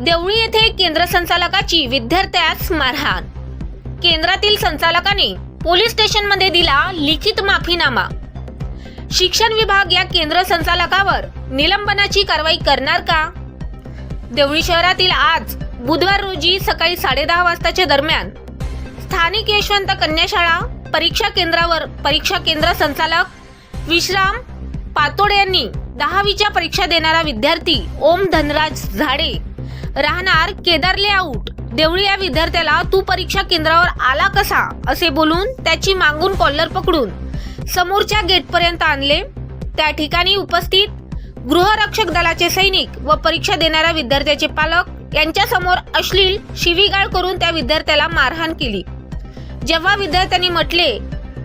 देवळी येथे केंद्र संचालकाची विद्यार्थ्यास मारहाण. केंद्रातील संचालकाने पोलीस स्टेशनमध्ये दिला लिखित माफीनामा. शिक्षण विभाग या केंद्र संचालकावर निलंबनाची कारवाई करणार का? देवळी शहरातील आज बुधवार रोजी सकाळी साडेदहा वाजताच्या दरम्यान स्थानिक यशवंत कन्याशाळा परीक्षा केंद्रावर परीक्षा केंद्र संचालक विश्राम पातोड यांनी दहावीच्या परीक्षा देणारा विद्यार्थी ओम धनराज झाडे राहणार केदार लेआउट देवळी या विद्यार्थ्याला तू परीक्षा केंद्रावर आला कसा? असे बोलून त्याची मागून कॉलर पकडून समोरच्या गेटपर्यंत आणले. त्या ठिकाणी उपस्थित गृहरक्षक दलाचे सैनिक व परीक्षा देणाऱ्या विद्यार्थ्याचे पालक यांच्या समोर अश्लील शिवीगाळ करून त्या विद्यार्थ्याला मारहाण केली. जेव्हा विद्यार्थ्यांनी म्हटले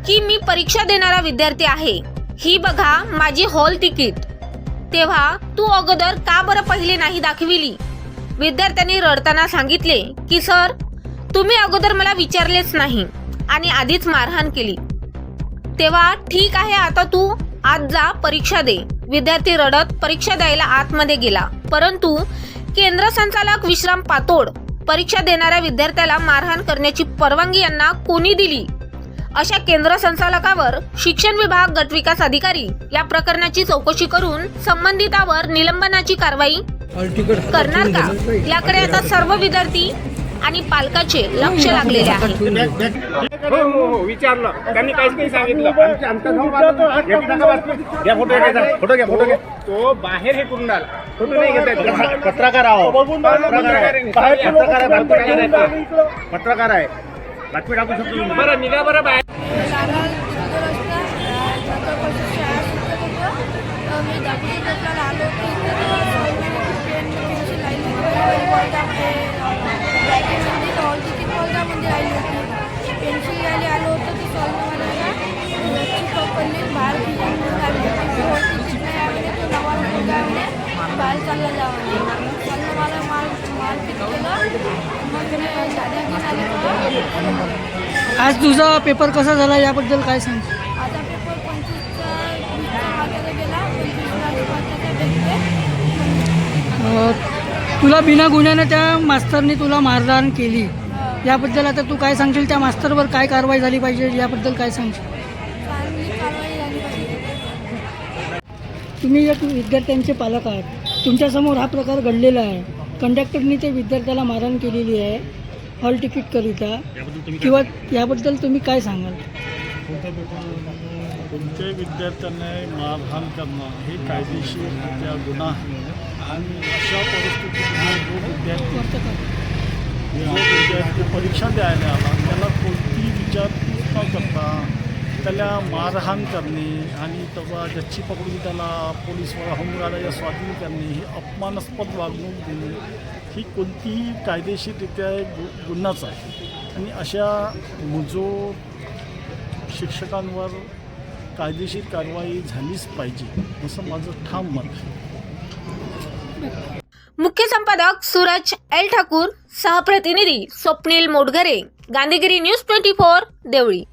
की मी परीक्षा देणारा विद्यार्थी आहे ही बघा माझी हॉल तिकीट तेव्हा तू अगोदर का बरं पहिले नाही दाखविली? विद्यार्थ्यांनी रडताना सांगितले की सर तुम्ही अगोदर मला विचारलेच नाही आणि आधीच मारहाण केली. तेव्हा ठीक आहे आता तू आज जा परीक्षा दे. विद्यार्थी रडत परीक्षा द्यायला आतमध्ये गेला. परंतु केंद्र संचालक विश्राम पातोड परीक्षा देणाऱ्या विद्यार्थ्याला मारहाण करण्याची परवानगी यांना कोणी दिली? अशा केंद्र संचालकावर शिक्षण विभाग गटविकास अधिकारी या प्रकरणाची चौकशी करून संबंधितावर निलंबनाची कारवाई करणार का? याकडे आता सर्व विद्यार्थी आणि पालकाचे लक्ष लागलेले आहे. हो हो हो विचारलं. त्यांनी काहीच नाही सांगितलं. घ्या फोटो घ्या फोटो घ्या तो बाहेर हे करून आला फोटो नाही घेता पत्रकार आहो. पत्रकार आहे. बातमी टाकू शकतो. बरं निघा बरं बाहेर. मी दहावी आलो की पेनची लाईन हॉल तिकीट म्हणजे होती. पेन्सिल घ्यायला आलो होतो की सॉल्व करायला कंपनी बाहेर तिकीट नाही? आवडले तो नवा मुलगा बाहेर चालला जावं मला माल मारपीट केलं. मग आज तुझा पेपर कसा झाला? याबद्दल काय सांग तुला बिना गुन्ह्यानं त्या मास्तरनी तुला मारहाण केली. याबद्दल आता तू काय सांगशील? त्या मास्तरवर काय कारवाई झाली पाहिजे? याबद्दल काय सांगशील? तुम्ही एक विद्यार्थ्यांचे पालक आहात. तुमच्यासमोर हा प्रकार घडलेला आहे. कंडक्टरनी ते विद्यार्थ्याला मारहाण केलेली आहे हॉल तिकीटकरिता किंवा याबद्दल तुम्ही काय सांगाल? कोणत्याही विद्यार्थ्यांना मारहाण करणं हे कायदेशीररित्या गुन्हा आहे. आणि विद्यार्थी जो विद्यार्थी परीक्षा द्यायला आला त्याला कोणती विचारपूस न करता? त्याला मारहाण करणे आणि तेव्हा गच्ची पकडून त्याला पोलीसवर होमगार्डाच्या स्वाधीन करणे ही अपमानास्पद वागणूक देणे ही कोणतीही कायदेशीररित्या गु गुन्हाच आहे. आणि अशा मुजो शिक्षकांवर कायदेशीर कारवाई झालीच पाहिजे असं माझं ठाम मत आहे. मुख्य संपादक Suraj L Thakur सहप्रतिनिधी Swapnil Motghare Gandhigiri news twenty four Deoli.